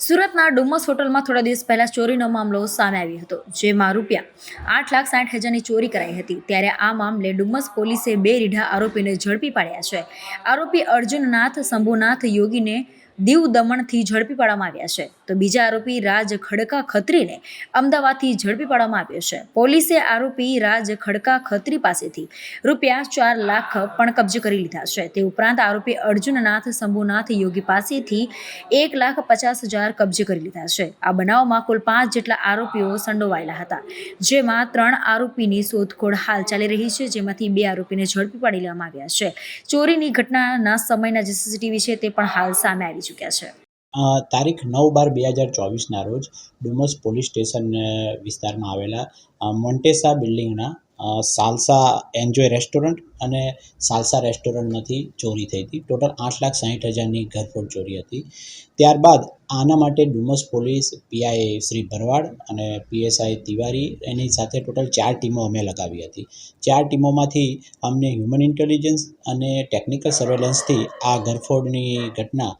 સુરતના ડુમસ હોટલમાં થોડા દિવસ પહેલા ચોરીનો મામલો સામે આવ્યો હતો, જેમાં રૂપિયા આઠ લાખ સાઠ હજારની ચોરી કરાઈ હતી. ત્યારે આ મામલે ડુમસ પોલીસે બે રીઢા આરોપીને ઝડપી પાડ્યા છે. આરોપી અર્જુનનાથ, શંભુનાથ, યોગીને દીવ દમણથી ઝડપી પાડવામાં આવ્યા છે. તો બીજા આરોપી રાજ ખડકા ખત્રીને અમદાવાદથી ઝડપી પાડવામાં આવ્યો છે. પોલીસે આરોપી રાજ ખડકા ખત્રી પાસેથી રૂપિયા ચાર લાખ પણ કબજે કરી લીધા છે. તે ઉપરાંત આરોપી અર્જુનનાથ શંભુનાથ યોગી પાસેથી એક લાખ પચાસ હજાર કબજે કરી લીધા છે. આ બનાવમાં કુલ પાંચ જેટલા આરોપીઓ સંડોવાયેલા હતા. જેમાં ત્રણ આરોપીની શોધખોળ હાલ ચાલી રહી છે. જેમાંથી બે આરોપીને ઝડપી પાડી લેવામાં આવ્યા છે. ચોરીની ઘટનાના સમયના જે સીસીટીવી છે તે પણ હાલ સામે આવી ચૂક્યા છે. તારીખ નવ બાર બે હજાર ચોવીસના રોજ ડુમસ પોલીસ સ્ટેશન વિસ્તારમાં આવેલા મોન્ટેસા બિલ્ડિંગના સાલસા એન્જોય રેસ્ટોરન્ટ અને સાલસા રેસ્ટોરન્ટમાંથી ચોરી થઈ હતી. ટોટલ આઠ લાખ સાહીઠ હજારની ઘરફોડ ચોરી હતી. ત્યારબાદ આના માટે ડુમસ પોલીસ પીઆઈ શ્રી ભરવાડ અને પીએસઆઈ તિવારી એની સાથે ટોટલ ચાર ટીમો અમે લગાવી હતી. ચાર ટીમોમાંથી અમને હ્યુમન ઇન્ટેલિજન્સ અને ટેકનિકલ સર્વેલન્સથી આ ઘરફોડની ઘટના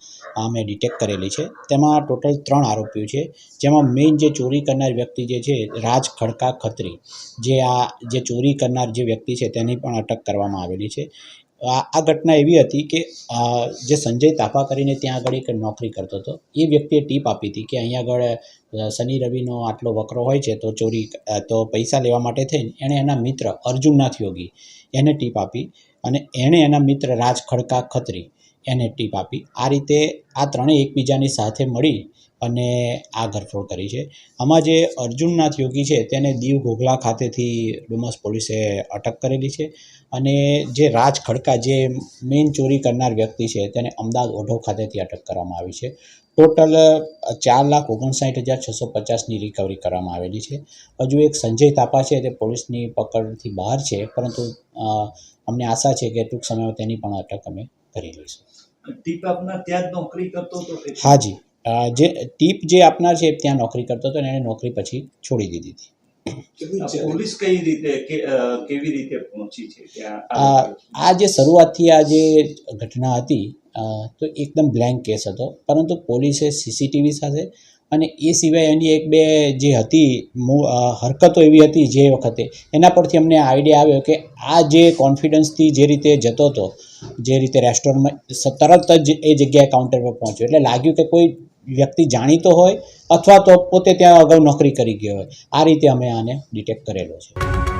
અમે ડિટેક્ટ કરેલી છે. તેમાં ટોટલ ત્રણ આરોપીઓ છે, જેમાં મેઇન જે ચોરી કરનાર વ્યક્તિ જે છે, રાજ ખડકા ખત્રી, જે આ જે ચોરી કરનાર જે વ્યક્તિ છે, તેની પણ અટક કરવામાં આવેલી છે. આ ઘટના એવી હતી કે જે સંજય તાપા કરીને ત્યાં આગળ એક નોકરી કરતો હતો, એ વ્યક્તિએ ટીપ આપી હતી કે અહીંયા આગળ શનિ રવિનો આટલો વકરો હોય છે તો ચોરી તો પૈસા લેવા માટે થઈને એણે એના મિત્ર અર્જુનનાથ યોગી એને ટીપ આપી અને એણે એના મિત્ર રાજ ખડકા ખત્રી એને ટીપ આપી. આ રીતે આ ત્રણેય એકબીજાની સાથે મળી અને આ ઘરફોડ કરી છે. આમાં જે અર્જુનનાથ યોગી છે તેને દીવ ઘોઘલા ખાતેથી ડુમસ પોલીસે અટક કરેલી છે અને જે રાજ ખડકા જે મેઇન ચોરી કરનાર વ્યક્તિ છે તેને અમદાવાદ ઓઢો ખાતેથી અટક કરવામાં આવી છે. ટોટલ ચાર લાખ ઓગણસાઠ હજાર છસો પચાસની રિકવરી કરવામાં આવેલી છે. હજુ એક સંજય તાપા છે તે પોલીસની પકડથી બહાર છે પરંતુ અમને આશા છે કે ટૂંક સમયમાં તેની પણ અટક અમે કરી લઈશું. ત્યાં નોકરી કરતો હતો હાજી જે. ટીપ જે આપનાર છે ત્યાં નોકરી કરતો હતો અને એણે નોકરી પછી છોડી દીધી હતી. આ પોલીસ કઈ રીતે કેવી રીતે પહોંચી છે? આ આ જે શરૂઆતથી આ જે ઘટના હતી તો એકદમ બ્લેન્ક કેસ હતો. પરંતુ પોલીસે સીસીટીવી સાથે અને એ સિવાય એની એક બે જે હતી હરકતો એવી હતી જે વખતે, એના પરથી અમને આઈડિયા આવ્યો કે આ જે કોન્ફિડન્સથી જે રીતે જતો હતો, જે રીતે રેસ્ટોરન્ટમાં તરત જ એ જગ્યાએ કાઉન્ટર પર પહોંચ્યો. એટલે લાગ્યું કે કોઈ વ્યક્તિ જાણીતો હોય અથવા તો પોતે ત્યાં અગાઉ નોકરી કરી ગયો હોય. આ રીતે અમે આને ડિટેક્ટ કરેલો છે.